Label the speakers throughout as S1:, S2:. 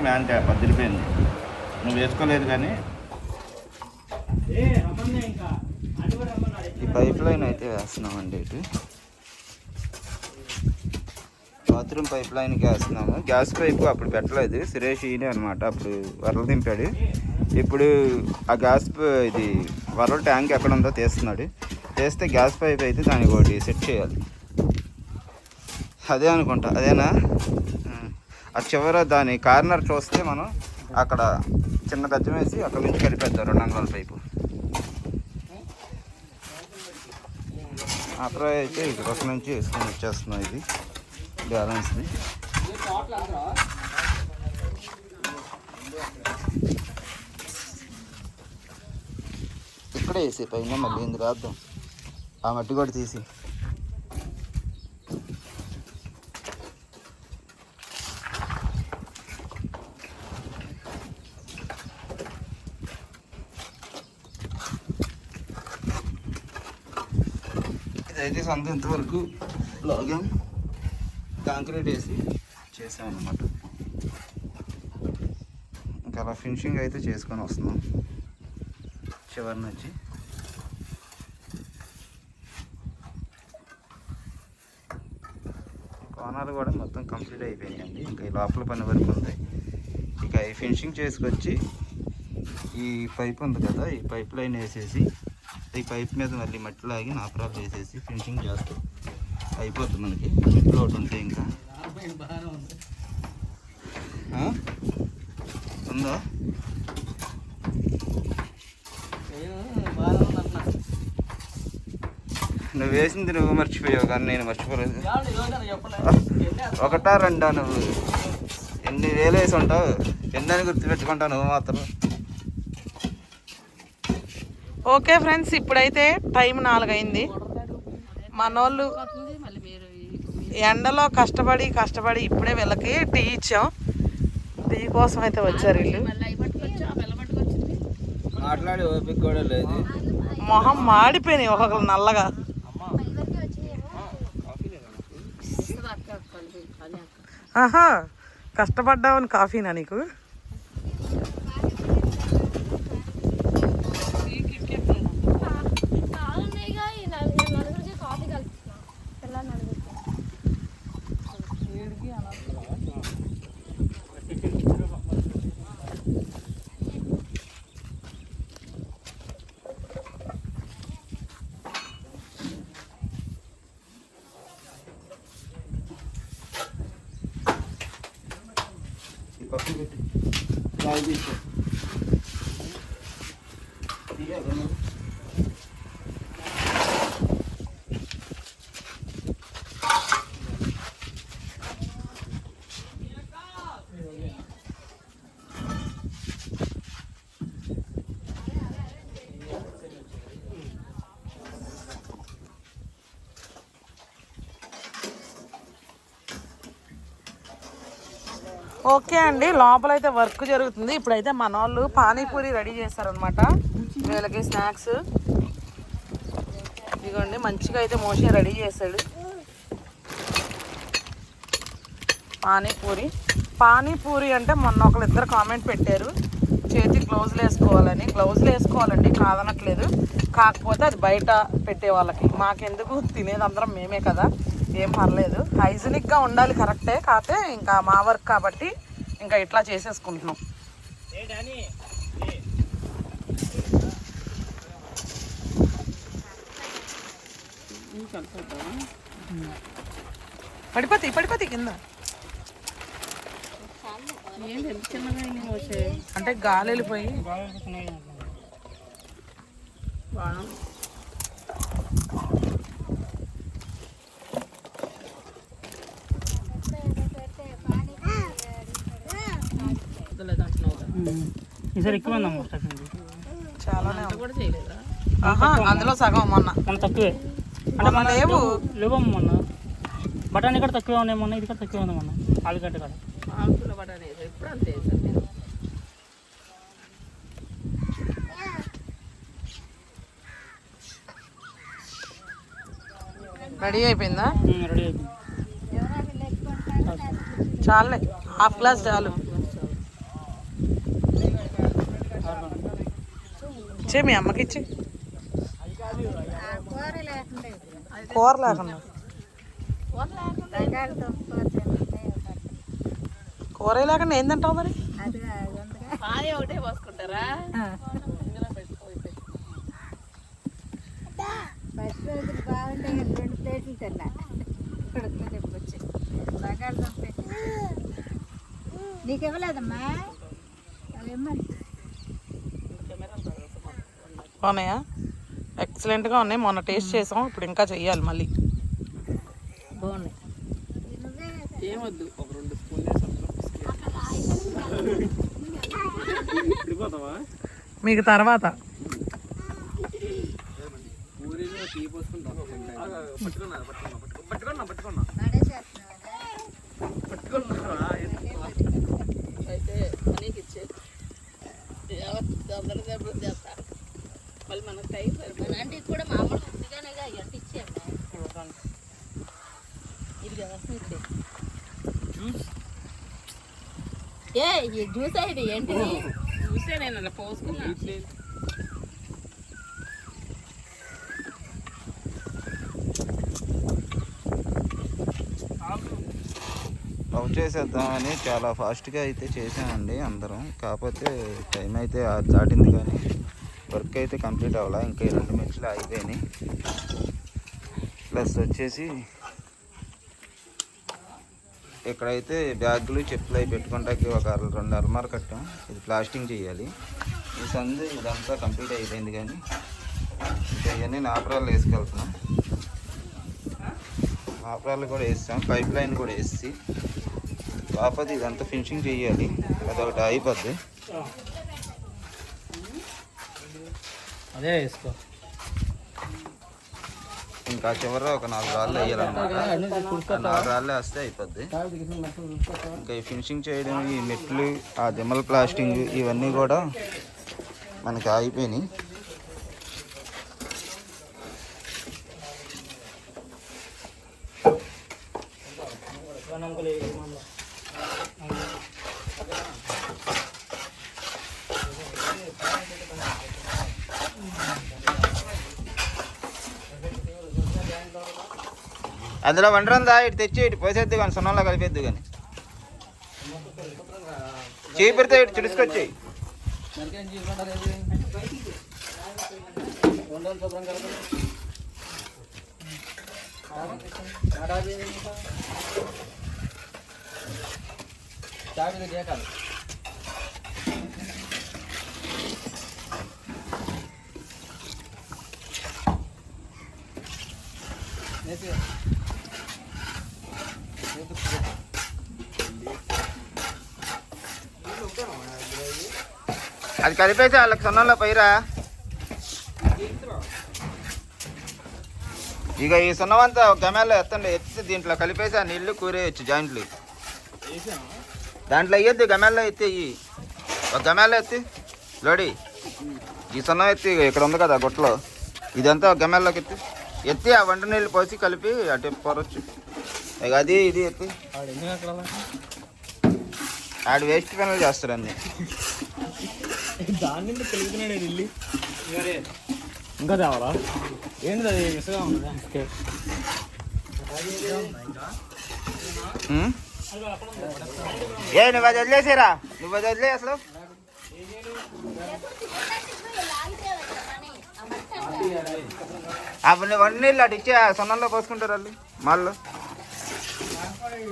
S1: వేసుకున్న man tap అది నువ్వు వేసుకోలేదు కానీ
S2: ఈ పైప్ లైన్ అయితే వేస్తున్నామండి ఇటు. బాత్రూమ్ పైప్ లైన్కి వేస్తున్నాము. గ్యాస్ పైపు అప్పుడు పెట్టలేదు. సురేష్ ఈయన అనమాట అప్పుడు వరలు దింపాడు. ఇప్పుడు ఆ గ్యాస్ ఇది వరల ట్యాంక్ ఎక్కడ ఉందో తీస్తున్నాడు. తీస్తే గ్యాస్ పైప్ అయితే దానికి ఒకటి సెట్ చేయాలి. అదే అనుకుంటా. అదేనా? ఆ. చివర దాని కార్నర్ చూస్తే మనం అక్కడ చిన్న గజ్జం వేసి అక్కడ నుంచి కలిపేద్దాం రెండు అంగుళాల పైపు. అక్కడ అయితే ఇది ఒక నుంచి వేసుకొని వచ్చేస్తున్నాం ఇది బ్యాలెన్స్ది ఇక్కడే వేసి పైన మళ్ళీ ఇందుకు రాద్దాం ఆ మట్టి కూడా తీసి అయితే సొంత ఇంతవరకు లాగాం కాంక్రీట్ వేసి చేసామన్నమాట. అనమాట ఇంకా అలా ఫినిషింగ్ అయితే చేసుకొని వస్తున్నాం. చివరి నుంచి. కోణాలు కూడా మొత్తం కంప్లీట్ అయిపోయాయండి ఇంకా ఈ లోపల పని వరకు ఉంది. ఇక ఈ ఫినిషింగ్ చేసుకొచ్చి ఈ పైప్ ఉంది కదా ఈ పైప్ లైన్ వేసేసి ఈ పైప్ మీద మళ్ళీ మట్టి లాగి నాపరాలు వేసేసి ఫినిషింగ్ చేస్తాం అయిపోతుంది మనకి. మిట్లో ఒకటి ఉంటే ఇంకా. ఉందా? నువ్వు వేసింది నువ్వు మర్చిపోయావు కానీ నేను మర్చిపోలేదు. ఒకటా రెండా నువ్వు? ఎన్ని వేలు వేసి ఉంటావు? ఎన్నని గుర్తుపెట్టుకుంటావు నువ్వు మాత్రం?
S3: ఓకే ఫ్రెండ్స్ ఇప్పుడైతే టైం నాలుగైంది. మనోళ్ళు ఎండలో కష్టపడి కష్టపడి ఇప్పుడే వీళ్ళకి టీ ఇచ్చాం. టీ కోసం అయితే వచ్చారు వీళ్ళు.
S2: మాట్లాడే ఓపిక కూడా లేదు.
S3: మొహం మాడిపోయినాయి ఒక్కొక్కరు నల్లగా. ఆహా కష్టపడ్డావని కాఫీనా నీకు?
S2: పక్కన పెట్టి రాయి తీసుకో. తీయాలా
S3: ఓకే అండి. లోపలైతే వర్క్ జరుగుతుంది. ఇప్పుడైతే మన వాళ్ళు పానీపూరి రెడీ చేస్తారనమాట వీళ్ళకి స్నాక్స్. ఇదిగోండి మంచిగా అయితే మోషన్ రెడీ చేశాడు. పానీపూరి. పానీపూరి అంటే మొన్న ఒకళ్ళు ఇద్దరు కామెంట్ పెట్టారు. చేతి గ్లౌజులు వేసుకోవాలని. గ్లౌజులు వేసుకోవాలండి కాదనట్లేదు. కాకపోతే అది బయట పెట్టే వాళ్ళకి మాకెందుకు? తినేది అందరం మేమే కదా. ఏం పర్లేదు. హైజీనిక్గా ఉండాలి కరెక్టే. కాకపోతే ఇంకా మా వర్క్ కాబట్టి ఇంకా ఇట్లా చేసేసుకుంటున్నాం. పడిపోతాయి పడిపోతాయి కింద. అంటే గాలి వెళ్ళిపోయి.
S4: ఈసారి ఎక్కువ ఉందమ్మా స్టఫింగ్
S3: చాలానే ఉంది. అందులో సగం మొన్న.
S4: మన తక్కువే.
S3: మొన్న లేవు.
S4: లేవమ్మ మొన్న. బఠానీ కూడా తక్కువే ఉన్నాయి మొన్న ఇది కూడా తక్కువే ఉంది మొన్న. ఆలుగడ్డ కూడా.
S3: రెడీ అయిపోయిందా?
S4: రెడీ అయిపోయింది.
S3: చాలే హాఫ్ గ్లాస్ చాలు. ఇచ్చే మీ అమ్మకి ఇచ్చే? కూర లేకుండా. కూర లేకుండా ఏం తింటావు మరి?
S5: ఫస్ట్ రోజు బాగుండే రెండు ప్లేట్లు తిన్నా కొడుకులో చెప్పొచ్చు బంగాళదుంప నీకు ఇవ్వలేదమ్మా? అవి ఇమ్మని
S3: బాగున్నాయా? ఎక్సలెంట్గా ఉన్నాయి. మొన్న టేస్ట్ చేసాం. ఇప్పుడు ఇంకా చెయ్యాలి మళ్ళీ.
S5: బాగున్నాయి.
S3: మీకు తర్వాత.
S5: ఆంటీకి కూడా మామూలు ముందుగానేగా ఎంత ఇచ్చేయండి. ఇది కదా స్వీట్ ఏ ఈ జ్యూస్ ఇది? ఏంటిది
S3: చూసే నేను అలా పోసుకున్నా.
S2: లవ్ చేసేద్దామని చాలా ఫాస్ట్గా అయితే చేసామండి అందరం. కాకపోతే టైం అయితే ఆ- దాటింది కానీ. వర్క్ అయితే కంప్లీట్ అవ్వాలా? ఇంకా రెండు మెట్లు అయిపోయినాయి. ప్లస్ వచ్చేసి ఇక్కడైతే బ్యాగులు చెప్పులు అవి పెట్టుకుంటాకి ఒక రెండు అర్మార్ కట్టాం. ఇది ప్లాస్టింగ్ చేయాలి. ఈ సందు ఇదంతా కంప్లీట్ అయిపోయింది కానీ ఇంకా ఇవన్నీ నాపరాలు వేసుకెళ్తున్నాం. నాపరాలు కూడా వేస్తాం. పైప్ లైన్ కూడా వేసి. కాకపోతే ఇదంతా ఫినిషింగ్ చేయాలి. అదొకటి అయిపోద్ది.
S4: అదే వేసుకో.
S2: ఇంకా చివర ఒక నాలుగు రాళ్ళు వేయాలన్నమాట. నాలుగు రాళ్ళు వేస్తే అయిపోద్ది. ఇంకా ఈ ఫినిషింగ్ చేయడం ఈ మెట్లు ఆ దిమ్మల ప్లాస్టింగ్ ఇవన్నీ కూడా మనకి అయిపోయినాయి అందులో వండరందా ఇటు తెచ్చి ఇటు పోసేద్దు కానీ సున్నంలో కలిపేద్దు కానీ చీపిరితే ఇటు చుడుసుకొచ్చి Thank you. అది కలిపేసి వాళ్ళకి సొన్నంలో పైరా ఇక ఈ సున్నం అంతా ఒక ఎత్తండి ఎత్తి దీంట్లో కలిపేసి ఆ నీళ్ళు కూరేయచ్చు జాయింట్లు. దాంట్లో వేయద్దు గమేల్లో ఎత్తి ఇయ్యి ఒక గమేలో ఎత్తి లోడి. ఈ సున్నం ఎత్తి ఇక్కడ ఉంది కదా గుట్టలో. ఇదంతా ఒక గమేల్లోకి ఎత్తి ఎత్తి ఆ వంట నీళ్ళు పోసి కలిపి అటు పొరచ్చు. అది ఇది ఎత్తి ఆడు వేస్ట్ పనులు చేస్తారు అన్నీ
S4: దాని నుండి తెలుగుతున్నాడు వెళ్ళి ఇంకా తేవాలా ఏంటి అది మిస్గా ఉంది?
S2: ఏ నువ్వు అది వదిలేసారా. నువ్వు అది వదిలే అసలు. నీళ్ళు అటు ఇచ్చే సొన్నంలో పోసుకుంటారు వాళ్ళు మాల్లో పని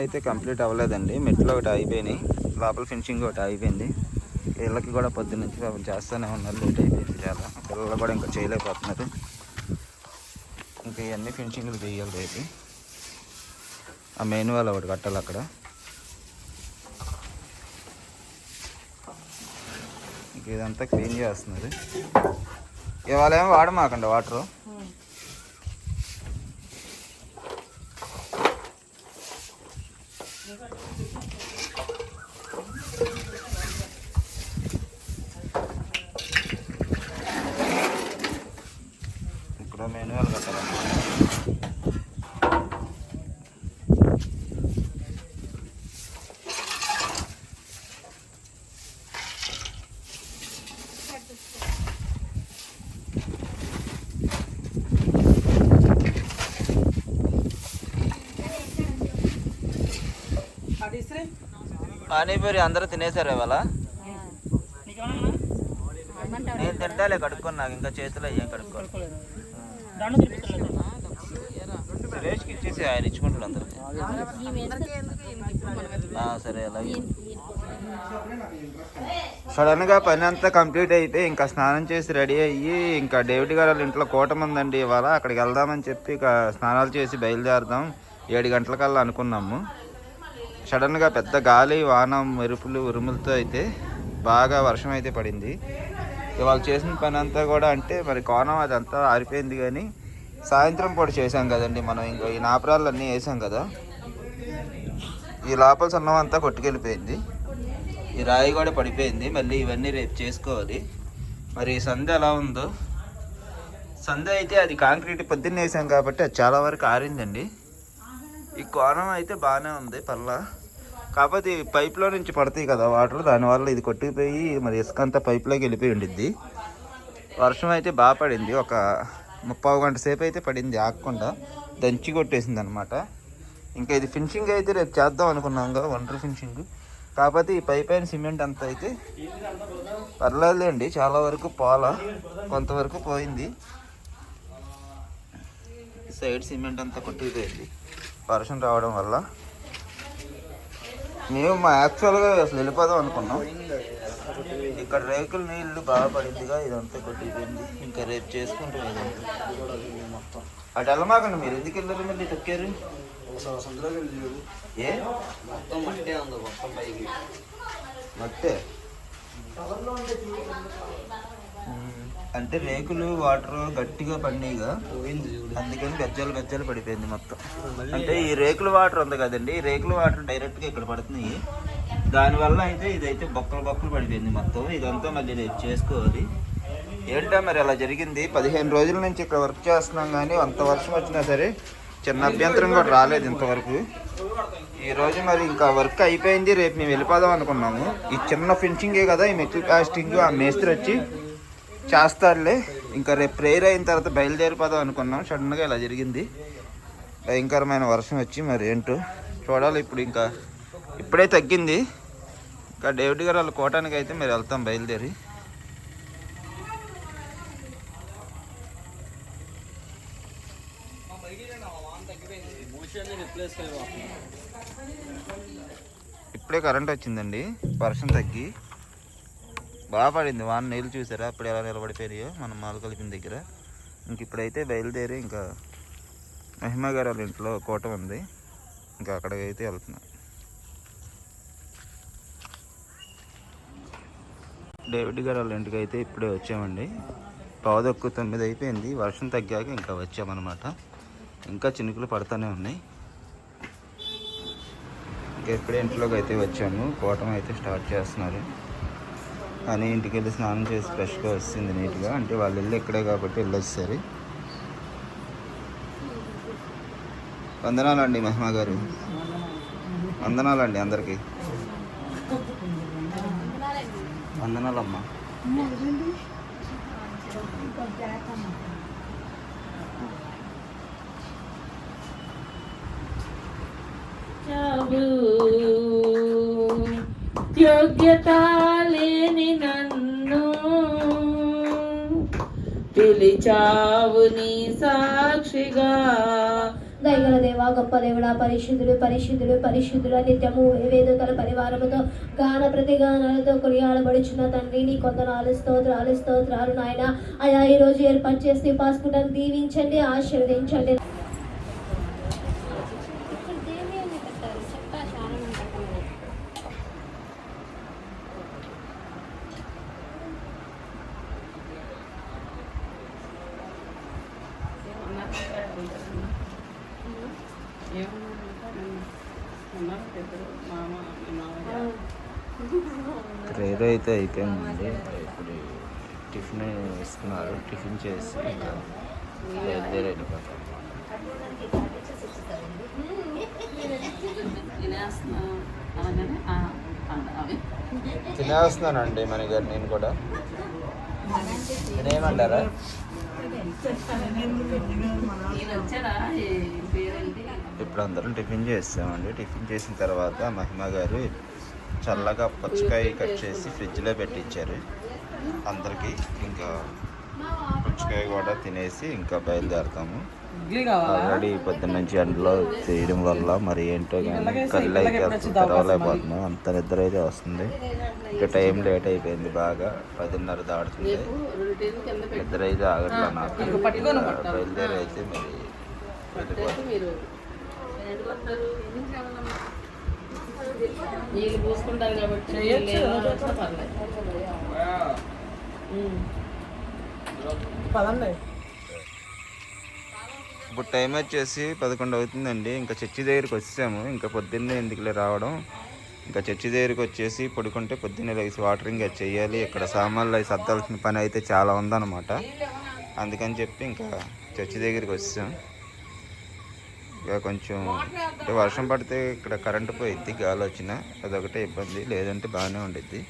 S2: అయితే కంప్లీట్ అవ్వలేదండి. మెట్లు ఒకటి అయిపోయినాయి లోపల ఫినిషింగ్ ఒకటి అయిపోయింది వీళ్ళకి కూడా పొద్దున్న నుంచి పాపం చేస్తూనే ఉన్నారు. లేట్ అయిపోయింది చాలా. పిల్లలు కూడా ఇంకా చేయలేకపోతున్నారు. ఇంకా ఇవన్నీ ఫినిషింగ్లు చేయాలి రేపు ఆ మెయిన్ వాళ్ళు ఒకటి కట్టాలి అక్కడ. ఇదంతా క్లీన్ చేస్తున్నారు ఇవాళ ఏమో వాడమాకండి వాటరు ఇక్కడ మెయిన్ వాళ్ళు కట్టాలన్నమాట
S3: అది ఇస్త్రీ
S2: పానీపూరి అందరూ తినేసారు ఇవాళ. నేను తింటాలే కడుక్కొని నాకు ఇంకా చేతిలో ఏం కడుక్కోవాలి సురేష్కి ఇచ్చేసి ఆయన ఇచ్చుకుంటాడు అందరికి. సరే అలాగే సడన్గా పని అంతా కంప్లీట్ అయితే ఇంకా స్నానం చేసి రెడీ అయ్యి ఇంకా డేవిడ్ గారు వాళ్ళ ఇంట్లో కూటమి ఉందండి ఇవాళ. అక్కడికి వెళ్దామని చెప్పి ఇక స్నానాలు చేసి బయలుదేరదాం. ఏడు గంటలకల్లా అనుకున్నాము. సడన్గా పెద్ద గాలి వాన మెరుపులు ఉరుములతో అయితే బాగా వర్షం అయితే పడింది. వాళ్ళు చేసిన పని అంతా కూడా అంటే మరి కోణం అదంతా ఆరిపోయింది కానీ సాయంత్రం పూట చేసాం కదండి మనం. ఇంకా ఈ నాపరాలు అన్నీ వేసాం కదా. ఈ లోపల సన్నం అంతా కొట్టుకెళ్ళిపోయింది. ఈ రాయి కూడా పడిపోయింది. మళ్ళీ ఇవన్నీ రేపు చేసుకోవాలి. మరి ఈ సంద ఎలా ఉందో? సంధ్య అయితే అది కాంక్రీట్ పొద్దున్న వేసాం కాబట్టి అది చాలా వరకు ఆరిందండి. ఈ కోణం అయితే బాగానే ఉంది పళ్ళ కాకపోతే పైప్లో నుంచి పడతాయి కదా వాటర్ దానివల్ల ఇది కొట్టుకుపోయి మరి ఇసుక అంతా పైప్లోకి వెళ్ళిపోయి ఉండిద్ది. వర్షం అయితే బాగా పడింది. ఒక ముప్పావు గంట సేపు అయితే పడింది ఆగకుండా దంచి కొట్టేసింది అనమాట ఇంకా ఇది ఫినిషింగ్ అయితే రేపు చేద్దాం అనుకున్నాం కదా వండర్ ఫినిషింగ్ కాకపోతే ఈ పై పైన సిమెంట్ అంతా అయితే పర్లేదులేండి చాలా వరకు పోల కొంతవరకు పోయింది. సైడ్ సిమెంట్ అంతా కొట్టుకుపోయింది. వర్షం రావడం వల్ల మేము మా యాక్చువల్గా అసలు వెళ్ళిపోదాం అనుకున్నాం. ఇక్కడ రేకుల నీళ్ళు బాగా పడిందిగా ఇదంతా కొట్టిపోయింది. ఇంకా రేపు చేసుకుంటాం ఇదంతా. అటు వెళ్ళమాకండి మీరు. ఎందుకు వెళ్ళారు మళ్ళీ తొక్కారు ఏ?
S4: మొత్తం మట్టే ఉంది మొత్తం పైకి
S2: మట్టే. అంటే రేకులు వాటర్ గట్టిగా పడినాయిగా
S4: పోయింది
S2: అందుకని గజ్జలు గజ్జలు పడిపోయింది మొత్తం. అంటే ఈ రేకుల వాటర్ ఉంది కదండి ఈ రేకుల వాటర్ డైరెక్ట్గా ఇక్కడ పడుతున్నాయి. దానివల్ల అయితే ఇదైతే బొక్కలు బొక్కలు పడిపోయింది మొత్తం. ఇదంతా మళ్ళీ రేపు చేసుకోవాలి. ఏంటో మరి అలా జరిగింది? పదిహేను రోజుల నుంచి ఇక్కడ వర్క్ చేస్తున్నాం కానీ అంత వర్షం వచ్చినా సరే చిన్న అభ్యంతరం కూడా రాలేదు ఇంతవరకు. ఈ రోజు మరి ఇంకా వర్క్ అయిపోయింది. రేపు మేము వెళ్ళిపోదాం అనుకున్నాము. ఈ చిన్న ఫినిషింగే కదా ఈ మెట్లు కాస్టింగ్ ఆ మేస్త్రి వచ్చి చేస్తారులే. ఇంకా రేపు ప్రేయర్ అయిన తర్వాత బయలుదేరిపోదాం అనుకున్నాం. సడన్గా ఇలా జరిగింది. భయంకరమైన వర్షం వచ్చి మరి ఏంటో చూడాలి ఇప్పుడు ఇంకా. ఇప్పుడే తగ్గింది. ఇంకా డేవిడ్ గారు వాళ్ళ కోటానికి అయితే మీరు వెళ్తాం బయలుదేరి. ఇప్పుడే కరెంట్ వచ్చిందండి. వర్షం తగ్గి బాగా పడింది. వాన నీళ్ళు చూసారా? అప్పుడు ఎలా నిలబడిపోయాయో మనం మాలు కలిపిన దగ్గర. ఇంక ఇప్పుడైతే బయలుదేరి ఇంకా మహిమా గారు వాళ్ళ ఇంట్లో కోట ఉంది. ఇంకా అక్కడికి అయితే వెళ్తున్నాం. డేవిడ్ గారు వాళ్ళ ఇంటికి అయితే ఇప్పుడే వచ్చామండి. పావుదొక్కు తొమ్మిది అయిపోయింది. వర్షం తగ్గాక ఇంకా వచ్చామన్నమాట. ఇంకా చినుకులు పడుతూనే ఉన్నాయి. ఇంకా ఇప్పుడే ఇంట్లోకి అయితే వచ్చాము. కోటం అయితే స్టార్ట్ చేస్తున్నారు. అని ఇంటికి వెళ్ళి స్నానం చేసి ఫ్రెష్గా వస్తుంది నీట్గా. అంటే వాళ్ళు వెళ్ళి ఇక్కడే కాబట్టి వెళ్ళొచ్చారు వందనాలండి మహిమా గారు. వందనాలండి అందరికీ. వందనాలమ్మా.
S6: యోగ్యత లేని నన్ను పిలిచావు నీ సాక్షిగా.
S7: దయగల దేవ గొప్ప దేవుడా పరిశుద్ధుడు పరిశుద్ధుడు పరిశుద్ధుడు నిత్యము వేదికల పరివారముతో గాన ప్రతిగానాలతో కొనియాడబడుచున్న తండ్రి నీ కొందనాలు స్తోత్రాలు స్తోత్రాలు నాయన. అయా ఈరోజు ఏర్పాటు చేసి పాసుకుంటాను దీవించండి ఆశీర్వదించండి.
S2: ప్రేయర్ అయితే అయిపోయిందండి ఇప్పుడు టిఫిన్ ఇస్తున్నారు టిఫిన్ చేసి బయలుదేరి వెళ్ళిపోతాం తినేస్తున్నానండి మన గారు నేను కూడా. తినేయమంటారా? ఇప్పుడు అందరం టిఫిన్ చేస్తామండి. టిఫిన్ చేసిన తర్వాత మహిమ గారు చల్లగా పుచ్చకాయ కట్ చేసి ఫ్రిడ్జ్లో పెట్టించారు. అందరికీ ఇంకా పుచ్చకాయ కూడా తినేసి ఇంకా బయలుదేరుతాము. ఆల్రెడీ పొద్దున్న నుంచి ఎండలో చేయడం వల్ల మరి ఏంటో కానీ కళ్ళు అయితే అసలు తెరవలేకపోతున్నాం అంత నిద్ర అయితే వస్తుంది. ఇంకా టైం లేట్ అయిపోయింది బాగా. పదిన్నర దాడుతుంది నిద్ర అయితే ఆగట్లా నాకు. బయలుదేరి అయితే మరి వెళ్ళిపోతాం.
S5: మీరు. నీళ్ళు పోసుకుంటారు కాబట్టి పర్లేదు.
S2: ఇప్పుడు టైం వచ్చేసి పదకొండు అవుతుందండి. ఇంకా చర్చి దగ్గరికి వచ్చాము ఇంకా పొద్దున్నే ఎందుకులే రావడం? ఇంకా చర్చి దగ్గరికి వచ్చేసి పడుకుంటే పొద్దున్నే లేచి వాటరింగ్ అది చేయాలి. ఇక్కడ సామాన్లు అవి సర్దాల్సిన పని అయితే చాలా ఉందన్నమాట. అందుకని చెప్పి ఇంకా చర్చి దగ్గరికి వచ్చాం ఇక కొంచెం అంటే వర్షం పడితే ఇక్కడ కరెంటు పోయిద్ది గాలి వచ్చినా. అదొకటే ఇబ్బంది. లేదంటే బాగానే ఉండిద్ది.